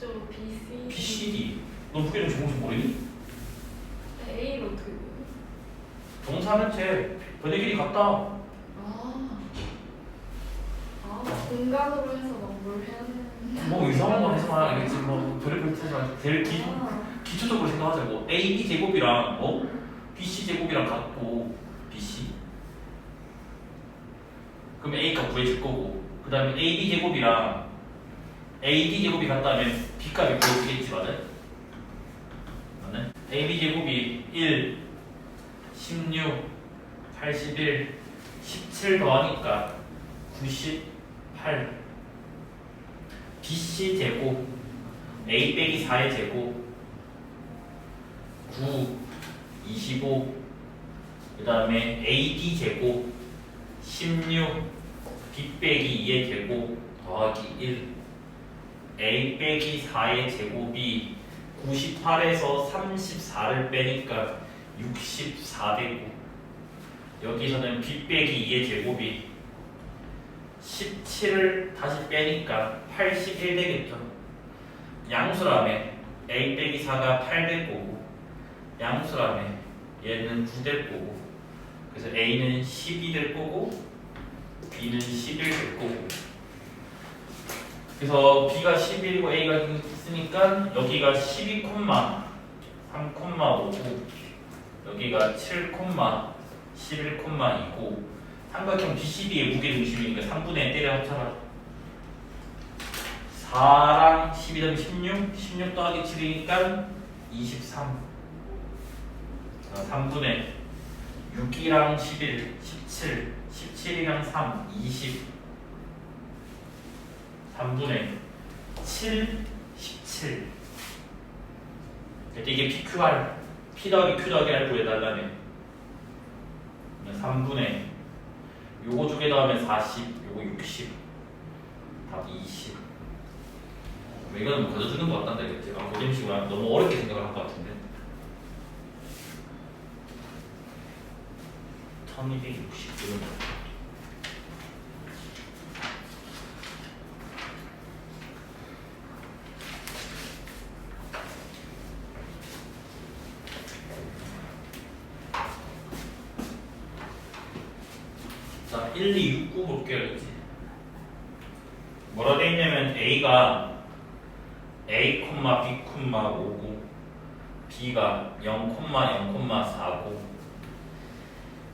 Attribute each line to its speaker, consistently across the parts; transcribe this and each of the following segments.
Speaker 1: 저 BC
Speaker 2: BCD. 너 무게중 제곱식 모르니?
Speaker 1: A로 어떻게 보여?
Speaker 2: 동사는 제 변의 길이 같다.
Speaker 1: 아, 아 공간으로 해서 막 뭘 해야 되는
Speaker 2: 뭐 이상한 거 해서 알겠지. 뭐 별의별 뜻이 아니라 제일 기,
Speaker 1: 아,
Speaker 2: 기초적으로 생각하자. 뭐 AB 제곱이랑 뭐 BC 제곱이랑 같고 BC. 그럼 A가 구해질 거고 그 다음에 AB 제곱이랑 AD 제곱이 같다면 B값이 구해지겠지 맞아요? 맞네? AB 제곱이 1, 16, 81, 17 더하니까 98 BC 제곱 A 빼기 4의 제곱 9, 25, 그 다음에 AD 제곱 16, B 빼기 2의 제곱 더하기 1, A 빼기 4의 제곱이 98에서 34를 빼니까 64 되고 여기서는 B 빼기 2의 제곱이 17을 다시 빼니까 81 되겠죠. 양수라며 A 빼기 4가 8 될 거고 양수라며 얘는 9 될 거고 그래서 A는 12 될 거고 B는 11 될 거고 그래서 B가 11이고 A가 있으니까 여기가 12, 3,5고 여기가 7, 11, 2고 삼각형 BCD의 무게중심이니까 3분의 1 때려 합쳐라. 4랑 12 더하기 16, 16 더하기 7이니까 23 3분의 6이랑 11, 17, 17이랑 3, 20 3분의 7, 17 그때 이게 PQR, P 더하기 Q 더하기 R 구해달라네 3분의 요거 두 개 더하면 40, 요거 60 답 20. 뭐 이거는 뭐 거저주는 것 같단다 이랬지. 아, 하면 너무 어렵게 생각을 한 것 같은데. 1260 자, 1, 2, 6, 9 볼게요, 이제. 뭐라 돼 있냐면 A가 A, B, 5고 B가 0, 0,4고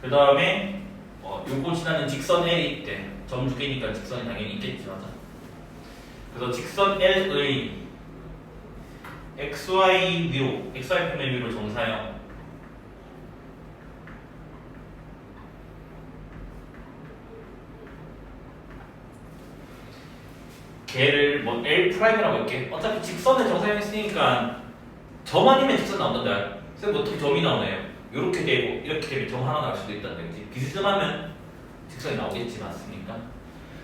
Speaker 2: 그 다음에 어, 요거 지나는 직선 L이 있대. 점두 개니까 직선이 당연히 있겠지, 맞아. 그래서 직선 L의 XY 위로, XY 평면 위로 정사형 걔를 뭐 L 프라임이라고 할게. 어차피 직선에 정사형 있으니까 점 아니면 직선 나온단다. 선생님 어떻게 점이 나오나요? 이렇게 되고 이렇게 되면 점 하나 나올 수도 있다는 거지. 비스듬하면 직선이 나오겠지 맞습니까?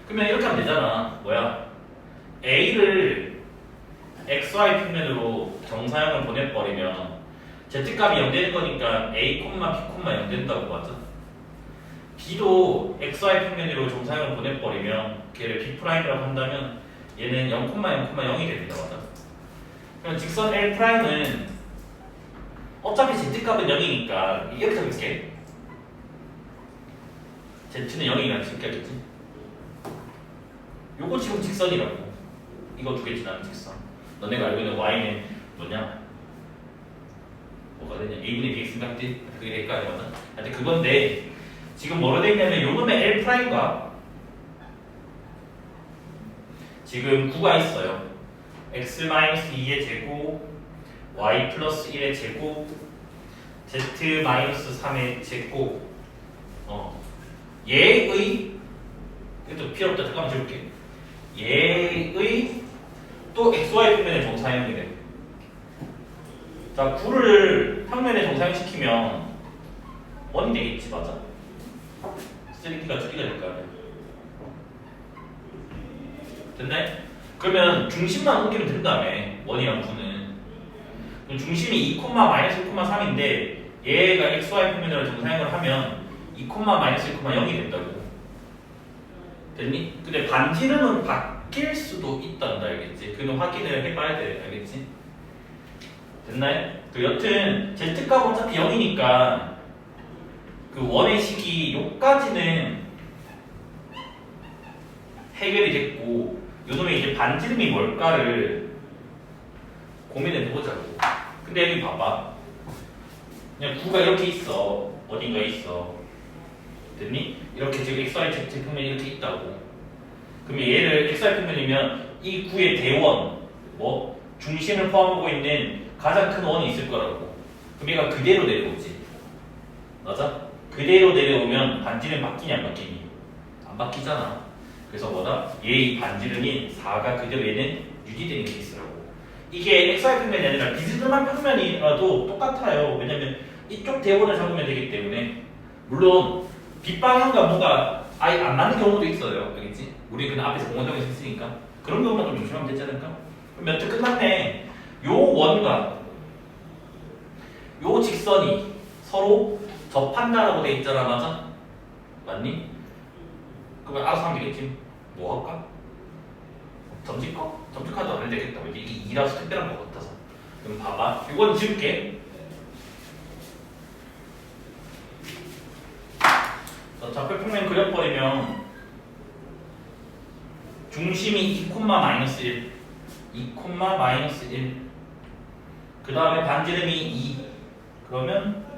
Speaker 2: 그러면 이렇게 하면 되잖아. 뭐야? A를 XY 평면으로 정사형을 보내버리면 Z값이 0 되는 거니까 A, B, 0 된다고 맞아. B도 XY 평면으로 정사형을 보내버리면 걔를 B'이라고 한다면 얘는 0, 0,0이 됩니다. 맞아. 그럼 직선 L'은 어차피 Z값은 0이니까 이렇게 적을게. Z는 0이라는 식겠지. 요거 지금 직선이라고. 이거 두 개 지나는 직선. 너네가 알고 있는 Y는 뭐냐? 뭐가 되냐? A분의 BX인가? 그게 될까? 맞아? 하여튼 그건데 지금 뭐로 돼 있냐면 요놈의 L'과 지금 9가 있어요. x-2의 제곱, y 플러스 1의 제곱, z-3의 제곱. 어. 얘의 이것도 필요 없다. 잠깐만 줄게. 얘의 또 xy 평면의 정사형이 돼. 자, 9를 평면에 정사형시키면 1이 되겠지, 맞아? 3D가 2D가 될거아 됐네? 그러면 중심만 옮기면 된다며 원이랑 9는 그럼 중심이 2, 마이너스 1,3인데 얘가 xy 평면으로 정사형을 하면 2, 마이너스 1,0이 된다고 됐니? 근데 반지름은 바, 바뀔 수도 있단다 알겠지? 그는 확인을 해봐야 돼 알겠지? 됐나요? 그 여튼 Z값 어차피 0이니까 그 원의 식이 요까지는 해결이 됐고 요놈의 이제 반지름이 뭘까를 고민을 해보자고. 근데 여기 봐봐. 그냥 구가 이렇게 있어. 어딘가에 있어. 됐니? 이렇게 지금 XY Z 평면이 이렇게 있다고. 그럼 얘를 XY 평면이면 이 구의 대원 뭐 중심을 포함하고 있는 가장 큰 원이 있을 거라고. 그럼 얘가 그대로 내려오지. 맞아? 그대로 내려오면 반지름 바뀌냐 안 바뀌니? 안 바뀌잖아 그래서 뭐다? 얘의 반지름인 4가 그대로 얘는 유지되는 케이스라고 이게 XY 평면이 아니라 비스듬한 평면이라도 똑같아요 왜냐면 이쪽 대원을 잡으면 되기 때문에 물론 빗방향과 뭔가 아예 안 맞는 경우도 있어요 알겠지? 우리 그냥 앞에서 공원정에서 했으니까 그런 경우만 좀 조심하면 되지 않을까? 그럼 멘트 끝났네 요 원과 요 직선이 서로 접한다라고 돼 있잖아 맞아? 맞니? 그러면 알아서 하면 되겠지. 뭐 할까? 점집거? 점집카도 안 해도 되겠다. 왜 이게 2라서 특별한 것 같아서. 그럼 봐봐. 이건 지울게. 자, 좌표 평면 그려버리면 중심이 2, 마이너스 1 2, 마이너스 1그 다음에 반지름이 2 그러면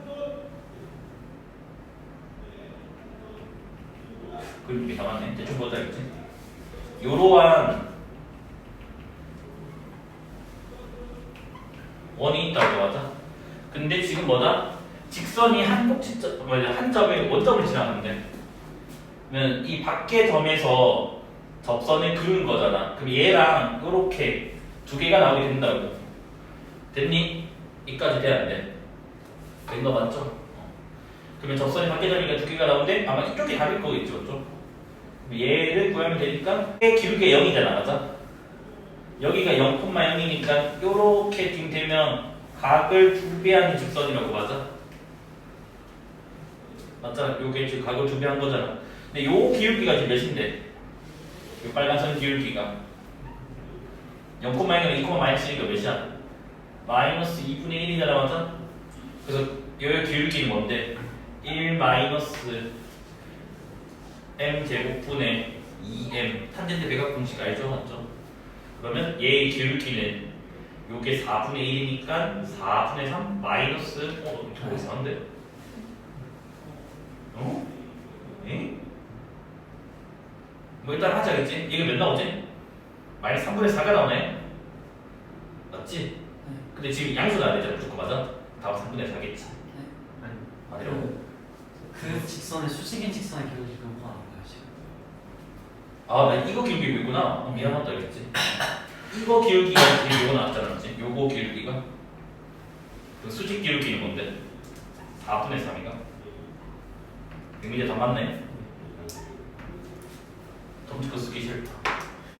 Speaker 2: 그림이 남았네 대충 보자 알겠지? 요러한 원이 있다고 하자 근데 지금 뭐다? 직선이 한 꼭지점, 뭐야, 한 점에 원점을 지나는데 이 밖의 점에서 접선을 그은 거잖아 그럼 얘랑 요렇게 두 개가 나오게 된다고 됐니? 이까지 돼야 안 돼? 된 거 맞죠? 어. 그러면 접선이 밖의 점이니까 두 개가 나오는데 아마 이쪽이 답일 거겠죠? 그럼 얘를 구하면 되니까 얘 기울기가 0이잖아 맞아? 여기가 0,0이니까 요렇게 딩 되면 각을 두 배하는 직선이라고 맞아? 맞잖아. 요게 지금 각을 두배한 거잖아. 근데 요 기울기가 지금 몇인데? 요 빨간 선 기울기가 0,1은 2, 마이너스니까 몇이야? 마이너스 2분의 1이잖아 맞아? 그래서 요 기울기는 뭔데? 1 마이너스 m 제곱분의 2m 탄젠트 배각 공식 알죠? 맞죠? 그러면 얘의 기울기는 요게 4분의 1이니까 4분의 3 마이너스 어? 이거 이상한데? 어? 에? 뭐 일단 하자겠지? 이거 몇 나오지? 마이너스 3분의 4가 나오네 맞지? 근데 지금 양수가 안 되잖아 무조건 맞아? 다음 3분의 4겠지 아니라고?
Speaker 3: 그 직선의 수직인 직선의 기울기 그거 뭐안 보여 지금
Speaker 2: 아, 나 이거 기울기고 있구나. 어, 미안하다 알겠지? 이거 기울기가 지금 요거 나왔잖아, 맞지? 요거 기울기가 그 수직 기울기는 뭔데? 4분의 3인가? 이거 이제 다 맞네. 점수가 쓰기 싫다.